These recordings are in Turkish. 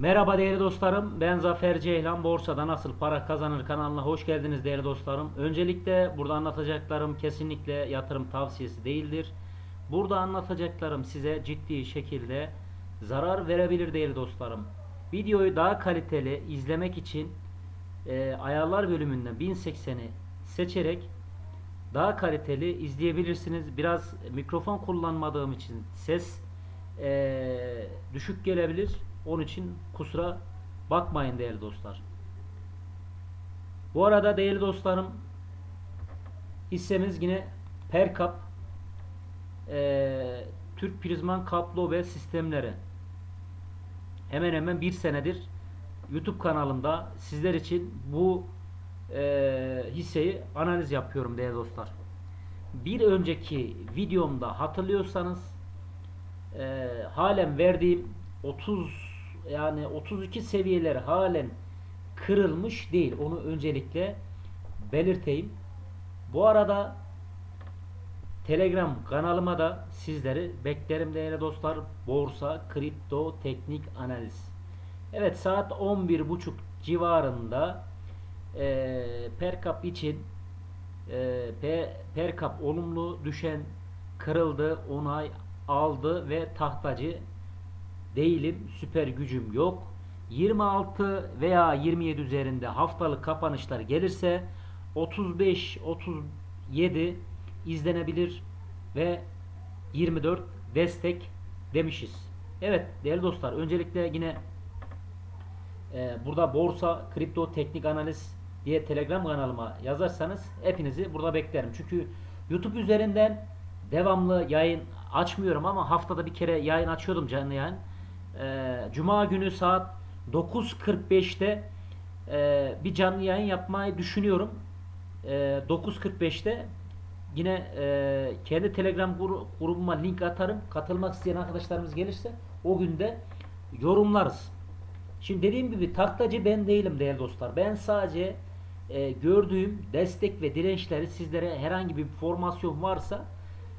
Merhaba değerli dostlarım. Ben Zafer Ceylan. Borsada Nasıl Para Kazanır kanalına hoş geldiniz değerli dostlarım. Öncelikle burada anlatacaklarım kesinlikle yatırım tavsiyesi değildir. Burada anlatacaklarım size ciddi şekilde zarar verebilir değerli dostlarım. Videoyu daha kaliteli izlemek için e, ayarlar bölümünden 1080'i seçerek daha kaliteli izleyebilirsiniz. Biraz mikrofon kullanmadığım için ses eee, düşük gelebilir. Onun için kusura bakmayın değerli dostlar. Bu arada değerli dostlarım hissemiz yine Perkap eee, Türk Prizman Kablo ve Sistemleri hemen hemen bir senedir YouTube kanalımda sizler için bu eee, hisseyi analiz yapıyorum değerli dostlar. Bir önceki videomda hatırlıyorsanız eee halen verdiğim 30 yani 32 seviyeleri halen kırılmış değil. Onu öncelikle belirteyim. Bu arada Telegram kanalıma da sizleri beklerim değerli dostlar. Borsa, kripto, teknik analiz. Evet saat 11.30 civarında eee Perkap için eee Pe- Perkap olumlu düşen kırıldı, onay aldı ve tahtacı değilim, süper gücüm yok. 26 veya 27 üzerinde haftalık kapanışlar gelirse 35 37 izlenebilir ve 24 destek demişiz. Evet değerli dostlar öncelikle yine e, burada borsa, kripto, teknik analiz diye Telegram kanalıma yazarsanız hepinizi burada beklerim. Çünkü YouTube üzerinden devamlı yayın açmıyorum ama haftada bir kere yayın açıyordum canlı yayın. E, Cuma günü saat 9.45'te e, bir canlı yayın yapmayı düşünüyorum. E, 9.45'te yine e, kendi Telegram gru- grubuma link atarım. Katılmak isteyen arkadaşlarımız gelirse o günde yorumlarız. Şimdi dediğim gibi taklacı ben değilim değerli dostlar. Ben sadece e, gördüğüm destek ve dirençleri sizlere herhangi bir formasyon varsa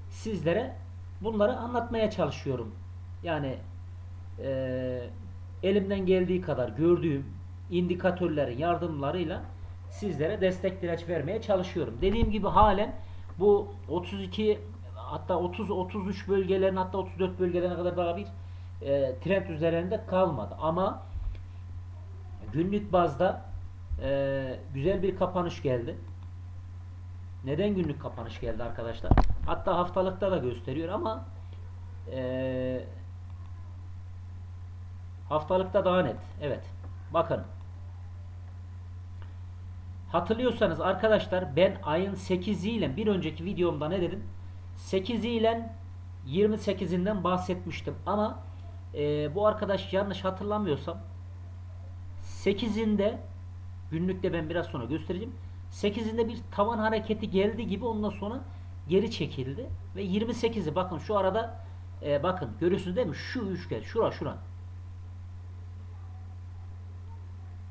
sizlere bunları anlatmaya çalışıyorum. Yani e, elimden geldiği kadar gördüğüm indikatörlerin yardımlarıyla sizlere destek direnç vermeye çalışıyorum. Dediğim gibi halen bu 32 hatta 30 33 bölgelerin hatta 34 bölgelerine kadar daha bir e, trend üzerinde kalmadı. Ama günlük bazda e, güzel bir kapanış geldi. Neden günlük kapanış geldi arkadaşlar? Hatta haftalıkta da gösteriyor ama e, haftalıkta daha net. Evet. Bakın. Hatırlıyorsanız arkadaşlar ben ayın 8'i ile bir önceki videomda ne dedim? 8'i ile 28'inden bahsetmiştim ama e, bu arkadaş yanlış hatırlamıyorsam 8'inde günlükte ben biraz sonra göstereceğim. 8'inde bir tavan hareketi geldi gibi ondan sonra geri çekildi ve 28'i bakın şu arada e, bakın görüyorsunuz değil mi? Şu üçgen şura şura.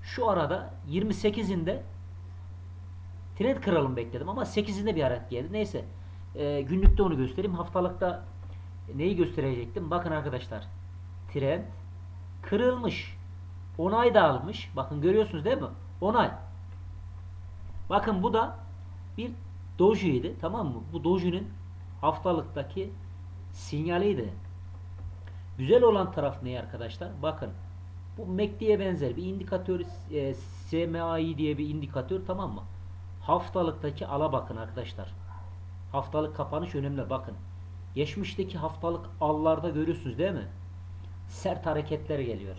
Şu arada 28'inde trend kıralım bekledim ama 8'inde bir hareket geldi. Neyse e, günlükte onu göstereyim. Haftalıkta neyi gösterecektim? Bakın arkadaşlar. Trend kırılmış. Onay da almış. Bakın görüyorsunuz değil mi? Onay. Bakın bu da bir dojiydi. Tamam mı? Bu dojinin haftalıktaki sinyaliydi. Güzel olan taraf ne arkadaşlar? Bakın. Bu MACD'ye benzer bir indikatör e, SMAI diye bir indikatör tamam mı? Haftalıktaki ala bakın arkadaşlar. Haftalık kapanış önemli bakın. Geçmişteki haftalık allarda görüyorsunuz değil mi? Sert hareketler geliyor.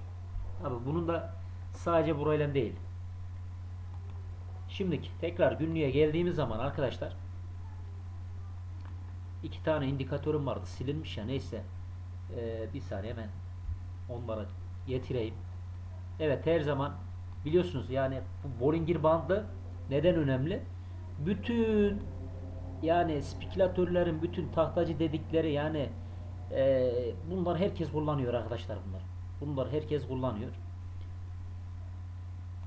Abi bunun da sadece burayla değil. Şimdiki tekrar günlüğe geldiğimiz zaman arkadaşlar iki tane indikatörüm vardı silinmiş ya neyse Ee, bir saniye hemen onlara getireyim. Evet her zaman biliyorsunuz yani bu Bollinger bandı neden önemli? Bütün yani spekülatörlerin bütün tahtacı dedikleri yani e, bunlar herkes kullanıyor arkadaşlar bunlar. Bunlar herkes kullanıyor.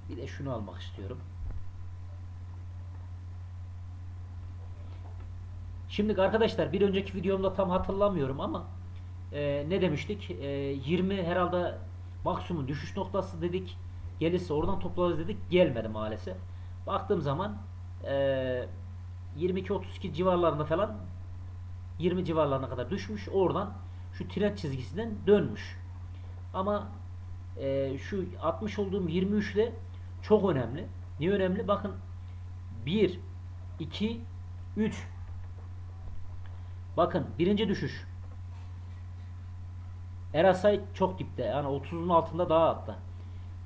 Bir de şunu almak istiyorum. Şimdi arkadaşlar bir önceki videomda tam hatırlamıyorum ama e, ne demiştik? E, 20 herhalde maksimum düşüş noktası dedik. Gelirse oradan toplarız dedik. Gelmedi maalesef. Baktığım zaman eee 22-32 civarlarında falan 20 civarlarına kadar düşmüş. Oradan şu trend çizgisinden dönmüş. Ama eee, şu 60 olduğum 23 ile çok önemli. Niye önemli? Bakın 1 2 3 Bakın birinci düşüş. Erasay çok dipte. Yani 30'un altında daha altta.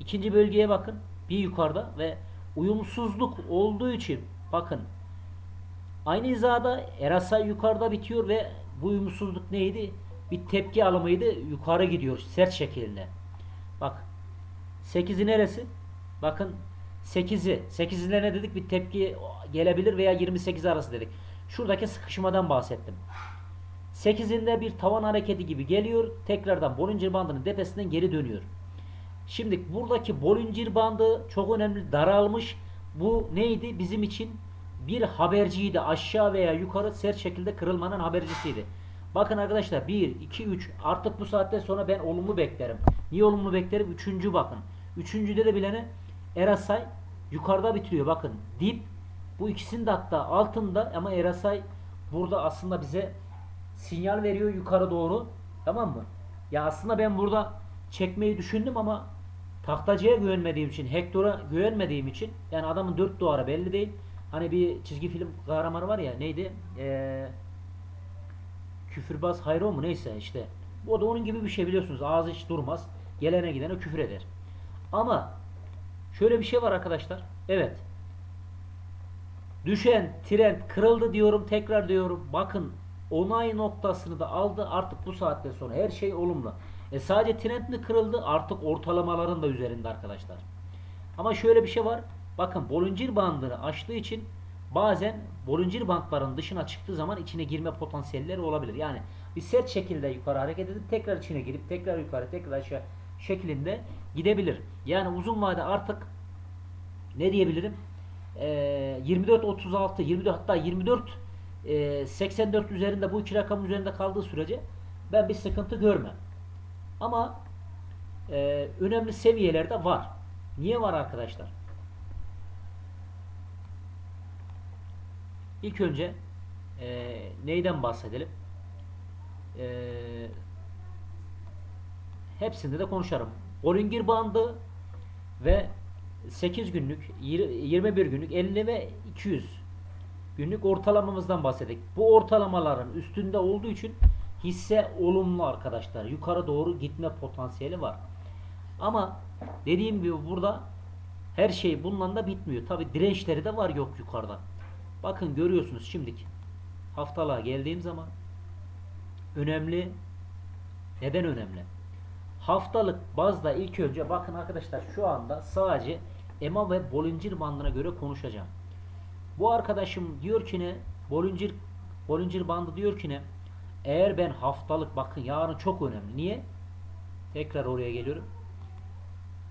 İkinci bölgeye bakın. Bir yukarıda ve uyumsuzluk olduğu için bakın aynı hizada Erasay yukarıda bitiyor ve bu uyumsuzluk neydi? Bir tepki alımıydı. Yukarı gidiyor sert şekilde. Bak 8'i neresi? Bakın 8'i. 8'inde ne dedik? Bir tepki gelebilir veya 28 arası dedik. Şuradaki sıkışmadan bahsettim. 8'inde bir tavan hareketi gibi geliyor. Tekrardan Bollinger bandının tepesinden geri dönüyor. Şimdi buradaki Bollinger bandı çok önemli daralmış. Bu neydi? Bizim için bir haberciydi. Aşağı veya yukarı sert şekilde kırılmanın habercisiydi. Bakın arkadaşlar 1, 2, 3 artık bu saatten sonra ben olumlu beklerim. Niye olumlu beklerim? Üçüncü bakın. Üçüncüde de bilene Erasay yukarıda bitiriyor. Bakın dip bu ikisinin de hatta altında ama Erasay burada aslında bize sinyal veriyor yukarı doğru. Tamam mı? Ya aslında ben burada çekmeyi düşündüm ama tahtacıya güvenmediğim için, Hector'a güvenmediğim için yani adamın dört duvarı belli değil. Hani bir çizgi film kahramanı var ya neydi? Eee küfürbaz hayro mu neyse işte. O da onun gibi bir şey biliyorsunuz. Ağzı hiç durmaz. Gelene gidene küfür eder. Ama şöyle bir şey var arkadaşlar. Evet. Düşen trend kırıldı diyorum. Tekrar diyorum. Bakın onay noktasını da aldı. Artık bu saatten sonra her şey olumlu. E sadece trend mi kırıldı? Artık ortalamaların da üzerinde arkadaşlar. Ama şöyle bir şey var. Bakın Bollinger bandını aştığı için bazen Bollinger bandların dışına çıktığı zaman içine girme potansiyelleri olabilir. Yani bir sert şekilde yukarı hareket edip tekrar içine girip tekrar yukarı tekrar aşağı şeklinde gidebilir. Yani uzun vade artık ne diyebilirim? Ee, 24 36 24 hatta 24 e, 84 üzerinde bu iki rakamın üzerinde kaldığı sürece ben bir sıkıntı görmem. Ama e, önemli seviyelerde var. Niye var arkadaşlar? İlk önce e, neyden bahsedelim? E, hepsinde de konuşarım. Bollinger bandı ve 8 günlük, yir- 21 günlük, 50 ve 200 günlük ortalamamızdan bahsettik. Bu ortalamaların üstünde olduğu için hisse olumlu arkadaşlar. Yukarı doğru gitme potansiyeli var. Ama dediğim gibi burada her şey bununla da bitmiyor. Tabi dirençleri de var yok yukarıda. Bakın görüyorsunuz şimdiki haftalığa geldiğim zaman önemli neden önemli? Haftalık bazda ilk önce bakın arkadaşlar şu anda sadece EMA ve Bollinger bandına göre konuşacağım. Bu arkadaşım diyor ki ne? Bollinger Bollinger bandı diyor ki ne? Eğer ben haftalık bakın yarın çok önemli. Niye? Tekrar oraya geliyorum.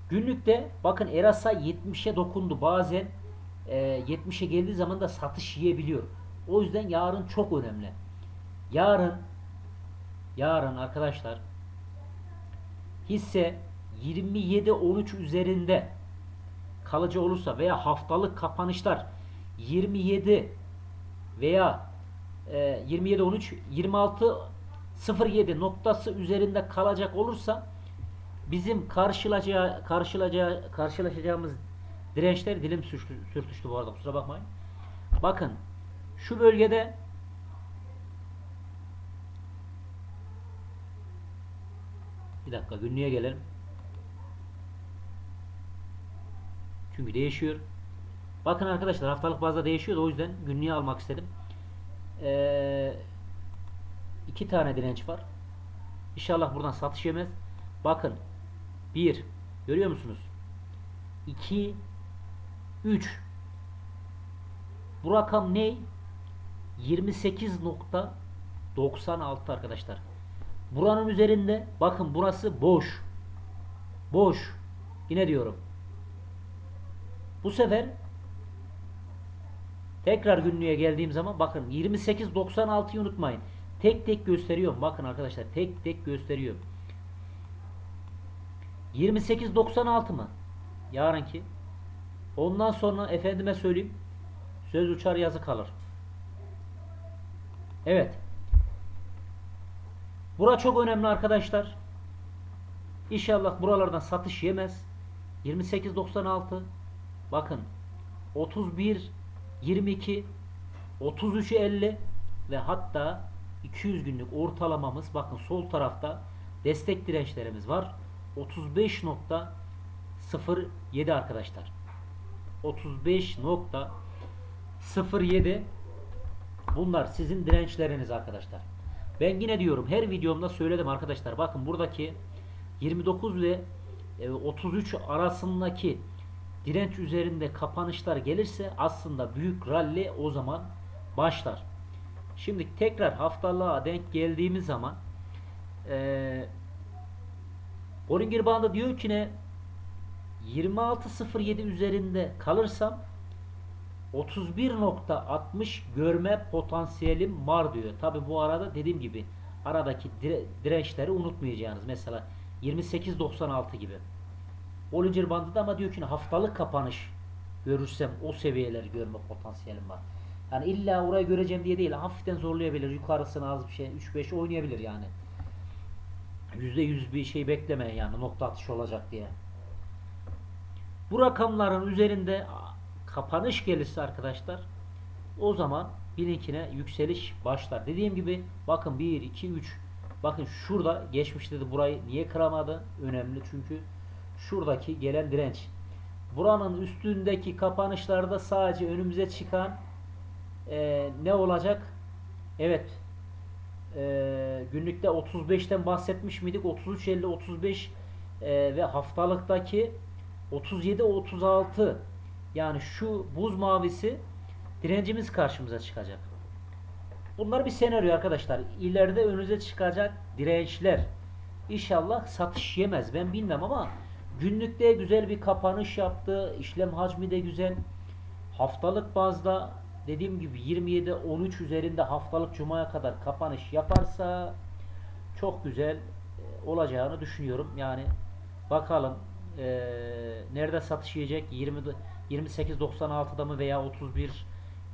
Günlükte bakın Erasa 70'e dokundu. Bazen e, 70'e geldiği zaman da satış yiyebiliyor. O yüzden yarın çok önemli. Yarın yarın arkadaşlar hisse 27-13 üzerinde kalıcı olursa veya haftalık kapanışlar 27 veya e, 27 13 26 07 noktası üzerinde kalacak olursa bizim karşılayacağı karşılayacağı karşılaşacağımız dirençler dilim sürtüştü, sürtüştü bu arada kusura bakmayın. Bakın şu bölgede bir dakika günlüğe gelelim. Çünkü değişiyor. Bakın arkadaşlar haftalık bazda değişiyor da o yüzden günlüğe almak istedim. Ee, iki tane direnç var. İnşallah buradan satış yemez. Bakın. Bir. Görüyor musunuz? 2 3 Bu rakam ne? 28.96 arkadaşlar. Buranın üzerinde bakın burası boş. Boş. Yine diyorum. Bu sefer tekrar günlüğe geldiğim zaman bakın 28.96'yı unutmayın. Tek tek gösteriyorum. Bakın arkadaşlar tek tek gösteriyorum. 28.96 mı? Yarınki. Ondan sonra efendime söyleyeyim. Söz uçar yazı kalır. Evet. Bura çok önemli arkadaşlar. İnşallah buralardan satış yemez. 28.96 bakın 31 22 33 50 ve hatta 200 günlük ortalamamız bakın sol tarafta destek dirençlerimiz var. 35.07 arkadaşlar. 35.07 Bunlar sizin dirençleriniz arkadaşlar. Ben yine diyorum her videomda söyledim arkadaşlar. Bakın buradaki 29 ve e, 33 arasındaki direnç üzerinde kapanışlar gelirse aslında büyük rally o zaman başlar. Şimdi tekrar haftalığa denk geldiğimiz zaman e, Bollinger Band'ı diyor ki ne 26.07 üzerinde kalırsam 31.60 görme potansiyelim var diyor. Tabi bu arada dediğim gibi aradaki dire- dirençleri unutmayacağınız. Mesela 28.96 gibi. Bollinger Bandı da ama diyor ki haftalık kapanış görürsem o seviyeleri görme potansiyelim var. Yani illa orayı göreceğim diye değil. Hafiften zorlayabilir. Yukarısına az bir şey 3-5 oynayabilir yani. %100 bir şey beklemeyin yani nokta atışı olacak diye. Bu rakamların üzerinde kapanış gelirse arkadaşlar o zaman bilinkine yükseliş başlar. Dediğim gibi bakın 1 2 3 bakın şurada geçmişte de burayı niye kıramadı? Önemli çünkü şuradaki gelen direnç. Buranın üstündeki kapanışlarda sadece önümüze çıkan e, ne olacak? Evet. E, günlükte 35'ten bahsetmiş miydik? 33 50 35 e, ve haftalıktaki 37 36 yani şu buz mavisi direncimiz karşımıza çıkacak. Bunlar bir senaryo arkadaşlar. İleride önünüze çıkacak dirençler. İnşallah satış yemez. Ben bilmem ama günlükte güzel bir kapanış yaptı. İşlem hacmi de güzel. Haftalık bazda dediğim gibi 27 13 üzerinde haftalık cumaya kadar kapanış yaparsa çok güzel e, olacağını düşünüyorum. Yani bakalım e, nerede satış yiyecek 20 28.96'da mı veya 31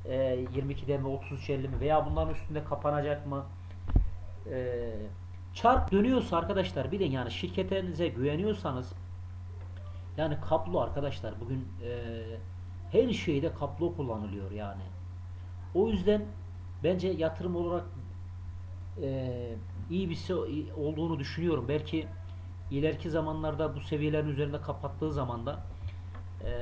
e, 22'de mi 33.50 mi veya bunların üstünde kapanacak mı? E, çark dönüyorsa arkadaşlar bilin yani şirketinize güveniyorsanız yani kablo arkadaşlar bugün e, her şeyde kablo kullanılıyor yani. O yüzden bence yatırım olarak e, iyi bir şey olduğunu düşünüyorum. Belki ileriki zamanlarda bu seviyelerin üzerinde kapattığı zaman da e,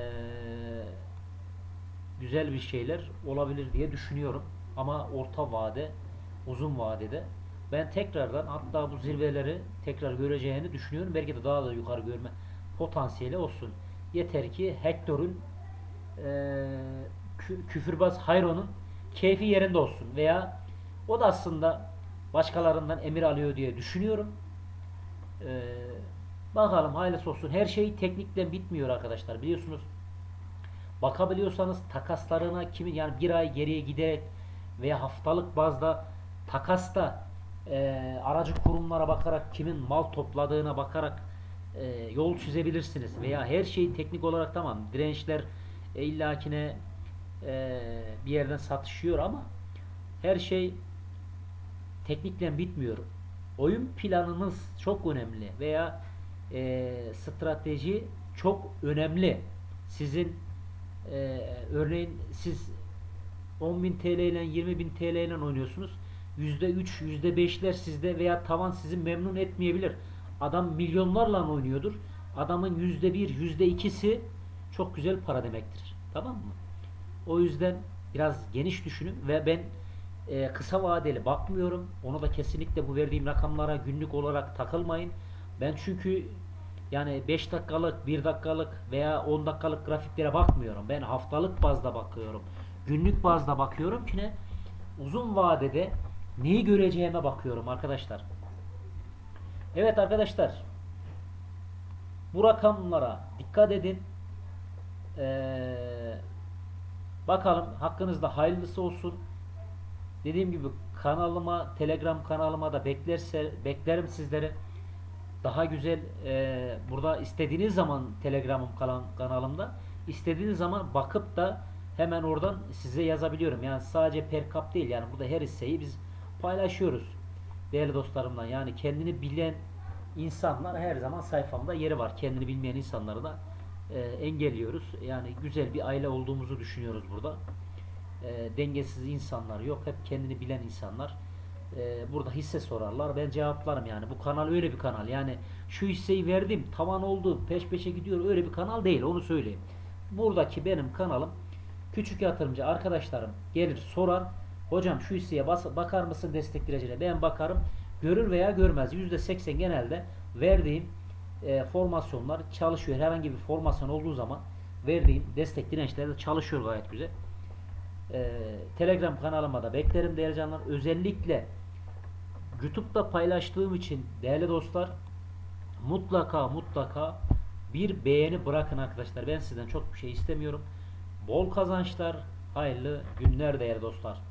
güzel bir şeyler olabilir diye düşünüyorum. Ama orta vade, uzun vadede ben tekrardan hatta bu zirveleri tekrar göreceğini düşünüyorum. Belki de daha da yukarı görme potansiyeli olsun. Yeter ki Hector'un e, kü- küfürbaz Hayron'un keyfi yerinde olsun veya o da aslında başkalarından emir alıyor diye düşünüyorum. E, bakalım hayırlısı olsun. Her şey teknikten bitmiyor arkadaşlar. Biliyorsunuz bakabiliyorsanız takaslarına kimin yani bir ay geriye giderek veya haftalık bazda takasta e, aracı kurumlara bakarak kimin mal topladığına bakarak e, yol çizebilirsiniz veya her şey teknik olarak tamam dirençler e, illakine e, bir yerden satışıyor ama her şey teknikle bitmiyor. Oyun planınız çok önemli veya e, strateji çok önemli. Sizin e, örneğin siz 10.000 TL ile 20.000 TL ile oynuyorsunuz. %3, %5'ler sizde veya tavan sizi memnun etmeyebilir. Adam milyonlarla oynuyordur. Adamın %1, %2'si çok güzel para demektir. Tamam mı? O yüzden biraz geniş düşünün ve ben e, kısa vadeli bakmıyorum. Onu da kesinlikle bu verdiğim rakamlara günlük olarak takılmayın. Ben çünkü yani 5 dakikalık, 1 dakikalık veya 10 dakikalık grafiklere bakmıyorum. Ben haftalık bazda bakıyorum. Günlük bazda bakıyorum ki ne? Uzun vadede neyi göreceğime bakıyorum arkadaşlar. Evet arkadaşlar. Bu rakamlara dikkat edin. Ee, bakalım hakkınızda hayırlısı olsun. Dediğim gibi kanalıma, Telegram kanalıma da beklerse beklerim sizleri. daha güzel e, burada istediğiniz zaman Telegram'ım kanalımda istediğiniz zaman bakıp da hemen oradan size yazabiliyorum. Yani sadece per kap değil yani burada her hisseyi biz paylaşıyoruz. Değerli dostlarımdan yani kendini bilen insanlar her zaman sayfamda yeri var. Kendini bilmeyen insanları da e, engelliyoruz. Yani güzel bir aile olduğumuzu düşünüyoruz burada. E, dengesiz insanlar yok. Hep kendini bilen insanlar. E, burada hisse sorarlar. Ben cevaplarım yani. Bu kanal öyle bir kanal. Yani şu hisseyi verdim. Tavan oldu. Peş peşe gidiyor. Öyle bir kanal değil. Onu söyleyeyim. Buradaki benim kanalım küçük yatırımcı arkadaşlarım gelir sorar. Hocam şu hisseye bas- bakar mısın destek direncine? Ben bakarım. Görür veya görmez. %80 genelde verdiğim e, formasyonlar çalışıyor. Herhangi bir formasyon olduğu zaman verdiğim destek dirençlerde çalışıyor gayet güzel. E, Telegram kanalıma da beklerim değerli canlar. Özellikle YouTube'da paylaştığım için değerli dostlar mutlaka mutlaka bir beğeni bırakın arkadaşlar. Ben sizden çok bir şey istemiyorum. Bol kazançlar, hayırlı günler değerli dostlar.